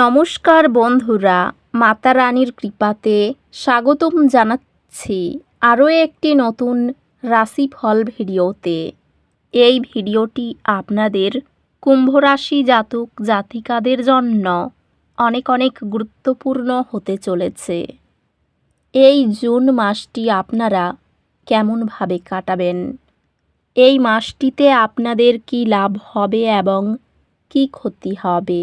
নমস্কার বন্ধুরা, মাতা রানীর কৃপাতে স্বাগতম জানাচ্ছি আরও একটি নতুন রাশিফল ভিডিওতে। এই ভিডিওটি আপনাদের কুম্ভ রাশি জাতক জাতিকাদের জন্য অনেক অনেক গুরুত্বপূর্ণ হতে চলেছে। এই জুন মাসটি আপনারা কেমনভাবে কাটাবেন? এই মাসটিতে আপনাদের কি লাভ হবে এবং কি ক্ষতি হবে?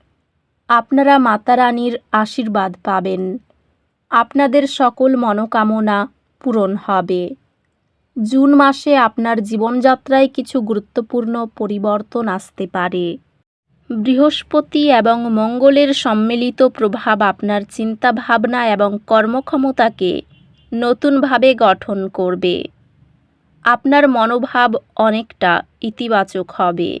আপনারা মাতা রানীর আশীর্বাদ পাবেন। আপনাদের সকল মনোকামনা পূরণ হবে। জুন মাসে আপনার জীবনযাত্রায় কিছু গুরুত্বপূর্ণ পরিবর্তন আসতে পারে। বৃহস্পতি এবং মঙ্গলের সম্মিলিত প্রভাব আপনার চিন্তাভাবনা এবং কর্মক্ষমতাকে নতুনভাবে গঠন করবে। আপনার মনোভাব অনেকটা ইতিবাচক হবে।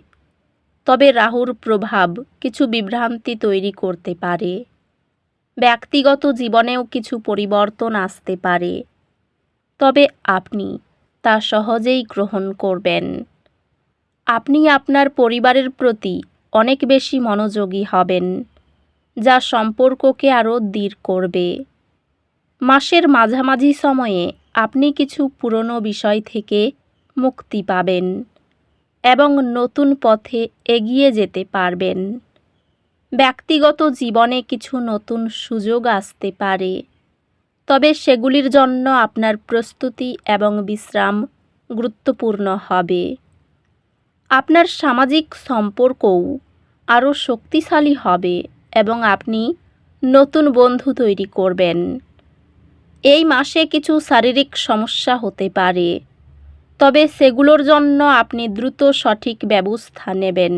তবে রাহুর প্রভাব কিছু বিভ্রান্তি তৈরি করতে পারে। ব্যক্তিগত জীবনেও কিছু পরিবর্তন আসতে পারে। তবে আপনি তা সহজেই গ্রহণ করবেন। আপনি আপনার পরিবারের প্রতি অনেক বেশি মনোযোগী হবেন, যা সম্পর্ককে আরও দৃঢ় করবে। মাসের মাঝামাঝি সময়ে আপনি কিছু পুরনো বিষয় থেকে মুক্তি পাবেন। এবং নতুন পথে এগিয়ে যেতে পারবেন। ব্যক্তিগত জীবনে কিছু নতুন সুযোগ আসতে পারে। তবে সেগুলির জন্য আপনার প্রস্তুতি এবং বিশ্রাম গুরুত্বপূর্ণ হবে। আপনার সামাজিক সম্পর্কও আরও শক্তিশালী হবে এবং আপনি নতুন বন্ধু তৈরি করবেন। এই মাসে কিছু শারীরিক সমস্যা হতে পারে। তবে সেগুলোর জন্য আপনি দ্রুত সঠিক ব্যবস্থা নেবেন।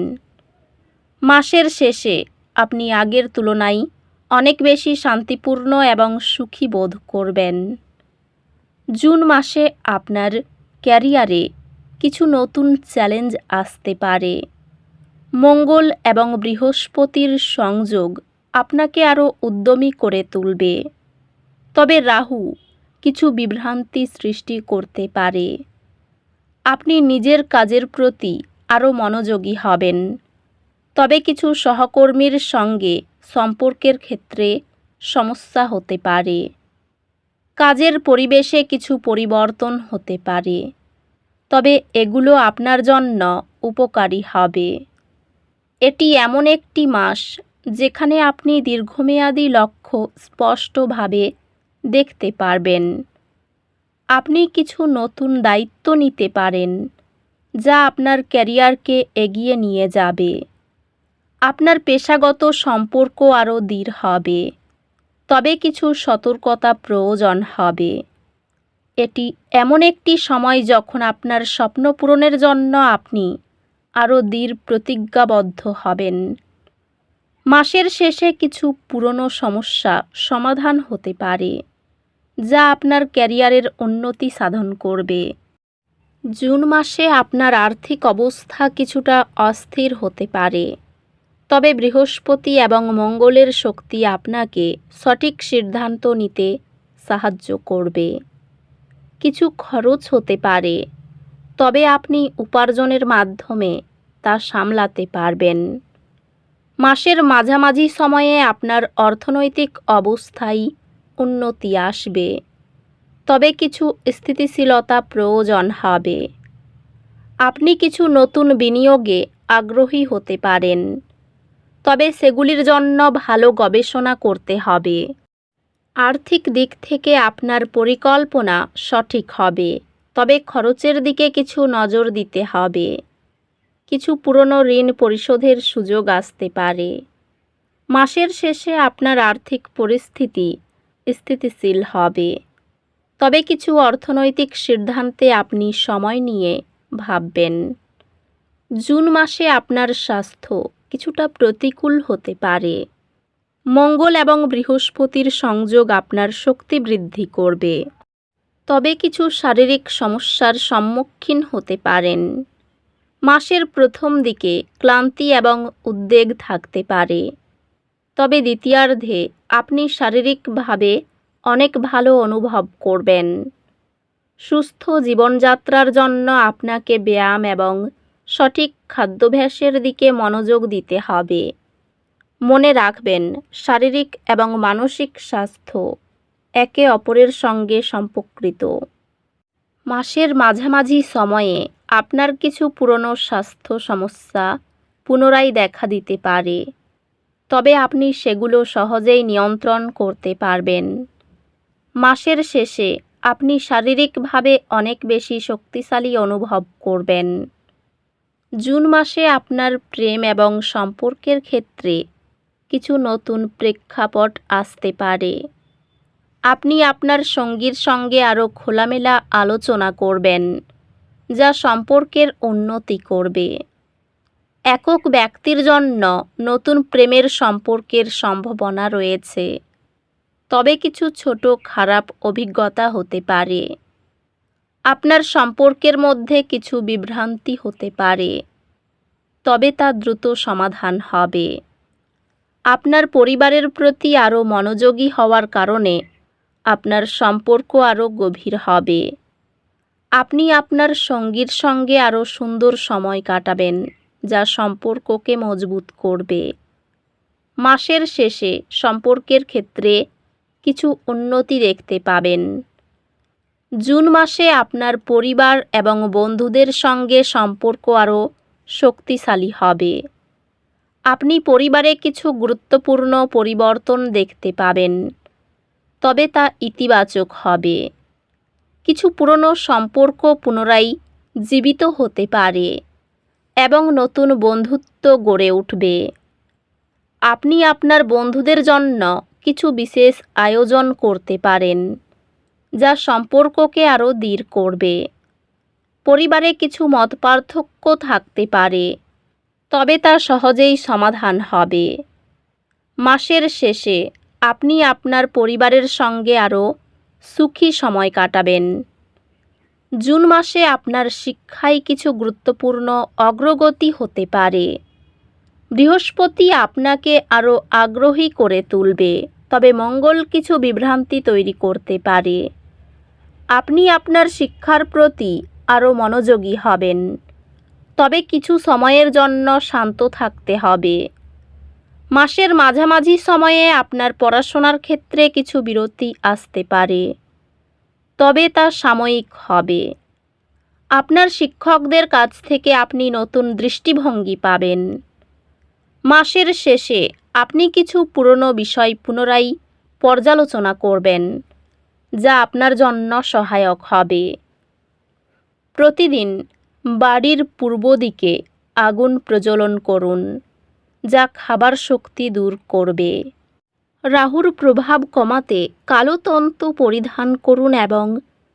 মাসের শেষে আপনি আগের তুলনায় অনেক বেশি শান্তিপূর্ণ এবং সুখী বোধ করবেন। জুন মাসে আপনার ক্যারিয়ারে কিছু নতুন চ্যালেঞ্জ আসতে পারে। মঙ্গল এবং বৃহস্পতির সংযোগ আপনাকে আরও উদ্যমী করে তুলবে। তবে রাহু কিছু বিভ্রান্তি সৃষ্টি করতে পারে। আপনি নিজের কাজের প্রতি আরও মনোযোগী হবেন। তবে কিছু সহকর্মীর সঙ্গে সম্পর্কের ক্ষেত্রে সমস্যা হতে পারে। কাজের পরিবেশে কিছু পরিবর্তন হতে পারে। তবে এগুলো আপনার জন্য উপকারী হবে। এটি এমন একটি মাস যেখানে আপনি দীর্ঘমেয়াদী লক্ষ্য স্পষ্টভাবে দেখতে পারবেন। আপনি কিছু নতুন দায়িত্ব নিতে পারেন, যা আপনার ক্যারিয়ারকে এগিয়ে নিয়ে যাবে। আপনার পেশাগত সম্পর্ক আরও দৃঢ় হবে, তবে কিছু সতর্কতা প্রয়োজন হবে। এটি এমন একটি সময় যখন আপনার স্বপ্ন পূরণের জন্য আপনি আরও দৃঢ় প্রতিজ্ঞাবদ্ধ হবেন। মাসের শেষে কিছু পুরনো সমস্যা সমাধান হতে পারে। যা আপনার ক্যারিয়ারের উন্নতি সাধন করবে। জুন মাসে আপনার আর্থিক অবস্থা কিছুটা অস্থির হতে পারে। তবে বৃহস্পতি এবং মঙ্গলের শক্তি আপনাকে সঠিক সিদ্ধান্ত নিতে সাহায্য করবে। কিছু খরচ হতে পারে, তবে আপনি উপার্জনের মাধ্যমে তা সামলাতে পারবেন। মাসের মাঝামাঝি সময়ে আপনার অর্থনৈতিক অবস্থায় উন্নতি আসবে, তবে কিছু স্থিতিশীলতা প্রয়োজন হবে। আপনি কিছু নতুন বিনিয়োগে আগ্রহী হতে পারেন, তবে সেগুলির জন্য ভালো গবেষণা করতে হবে। আর্থিক দিক থেকে আপনার পরিকল্পনা সঠিক হবে, তবে খরচের দিকে কিছু নজর দিতে হবে। কিছু পুরনো ঋণ পরিশোধের সুযোগ আসতে পারে। মাসের শেষে আপনার আর্থিক পরিস্থিতি স্থিতিশীল হবে। তবে কিছু অর্থনৈতিক সিদ্ধান্তে আপনি সময় নিয়ে ভাববেন। জুন মাসে আপনার স্বাস্থ্য কিছুটা প্রতিকূল হতে পারে। মঙ্গল এবং বৃহস্পতির সংযোগ আপনার শক্তি বৃদ্ধি করবে। তবে কিছু শারীরিক সমস্যার সম্মুখীন হতে পারেন। মাসের প্রথম দিকে ক্লান্তি এবং উদ্বেগ থাকতে পারে। তবে দ্বিতীয়ার্ধে আপনি শারীরিকভাবে অনেক ভালো অনুভব করবেন। সুস্থ জীবনযাত্রার জন্য আপনাকে ব্যায়াম এবং সঠিক খাদ্যাভ্যাসের দিকে মনোযোগ দিতে হবে। মনে রাখবেন, শারীরিক এবং মানসিক স্বাস্থ্য একে অপরের সঙ্গে সম্পর্কিত। মাসের মাঝামাঝি সময়ে আপনার কিছু পুরনো স্বাস্থ্য সমস্যা পুনরায় দেখা দিতে পারে। তবে আপনি সেগুলো সহজেই নিয়ন্ত্রণ করতে পারবেন। মাসের শেষে আপনি শারীরিকভাবে অনেক বেশি শক্তিশালী অনুভব করবেন। জুন মাসে আপনার প্রেম এবং সম্পর্কের ক্ষেত্রে কিছু নতুন প্রেক্ষাপট আসতে পারে। আপনি আপনার সঙ্গীর সঙ্গে আরও খোলামেলা আলোচনা করবেন, যা সম্পর্কের উন্নতি করবে। একক ব্যক্তির জন্য নতুন প্রেমের সম্পর্কের সম্ভাবনা রয়েছে। তবে কিছু ছোট খারাপ অভিজ্ঞতা হতে পারে। আপনার সম্পর্কের মধ্যে কিছু বিভ্রান্তি হতে পারে। তবে তা দ্রুত সমাধান হবে। আপনার পরিবারের প্রতি আরও মনোযোগী হওয়ার কারণে আপনার সম্পর্ক আরও গভীর হবে। আপনি আপনার সঙ্গীর সঙ্গে আরও সুন্দর সময় কাটাবেন। যা সম্পর্ককে মজবুত করবে। মাসের শেষে সম্পর্কের ক্ষেত্রে কিছু উন্নতি দেখতে পাবেন। জুন মাসে আপনার পরিবার এবং বন্ধুদের সঙ্গে সম্পর্ক আরও শক্তিশালী হবে। আপনি পরিবারে কিছু গুরুত্বপূর্ণ পরিবর্তন দেখতে পাবেন, তবে তা ইতিবাচক হবে। কিছু পুরনো সম্পর্ক পুনরায় জীবিত হতে পারে। এবং নতুন বন্ধুত্ব গড়ে উঠবে। আপনি আপনার বন্ধুদের জন্য কিছু বিশেষ আয়োজন করতে পারেন, যা সম্পর্ককে আরও দৃঢ় করবে। পরিবারে কিছু মতপার্থক্য থাকতে পারে, তবে তা সহজেই সমাধান হবে। মাসের শেষে আপনি আপনার পরিবারের সঙ্গে আরও সুখী সময় কাটাবেন। জুন মাসে আপনার শিক্ষায় কিছু গুরুত্বপূর্ণ অগ্রগতি হতে পারে। বৃহস্পতি আপনাকে আরও আগ্রহী করে তুলবে, তবে মঙ্গল কিছু বিভ্রান্তি তৈরি করতে পারে। আপনি আপনার শিক্ষার প্রতি আরও মনোযোগী হবেন, তবে কিছু সময়ের জন্য শান্ত থাকতে হবে। মাসের মাঝামাঝি সময়ে আপনার পড়াশোনার ক্ষেত্রে কিছু বিরতি আসতে পারে। তবে তা সাময়িক হবে। আপনার শিক্ষকদের কাছ থেকে আপনি নতুন দৃষ্টিভঙ্গি পাবেন। মাসের শেষে আপনি কিছু পুরনো বিষয় পুনরায় পর্যালোচনা করবেন, যা আপনার জন্য সহায়ক হবে। প্রতিদিন বাড়ির পূর্ব দিকে আগুন প্রজ্বলন করুন, যা খাবার শক্তি দূর করবে। রাহুর প্রভাব কমাতে কালো তন্তু পরিধান করুন এবং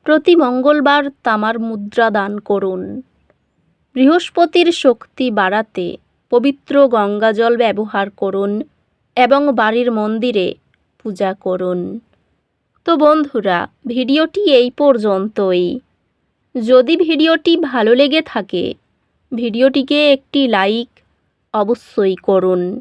প্রতি মঙ্গলবার তামার মুদ্রা দান করুন। বৃহস্পতির শক্তি বাড়াতে পবিত্র গঙ্গাজল ব্যবহার করুন এবং বাড়ির মন্দিরে পূজা করুন। তো বন্ধুরা, ভিডিওটি এই পর্যন্তই। যদি ভিডিওটি ভালো লেগে থাকে, ভিডিওটিকে একটি লাইক অবশ্যই করুন।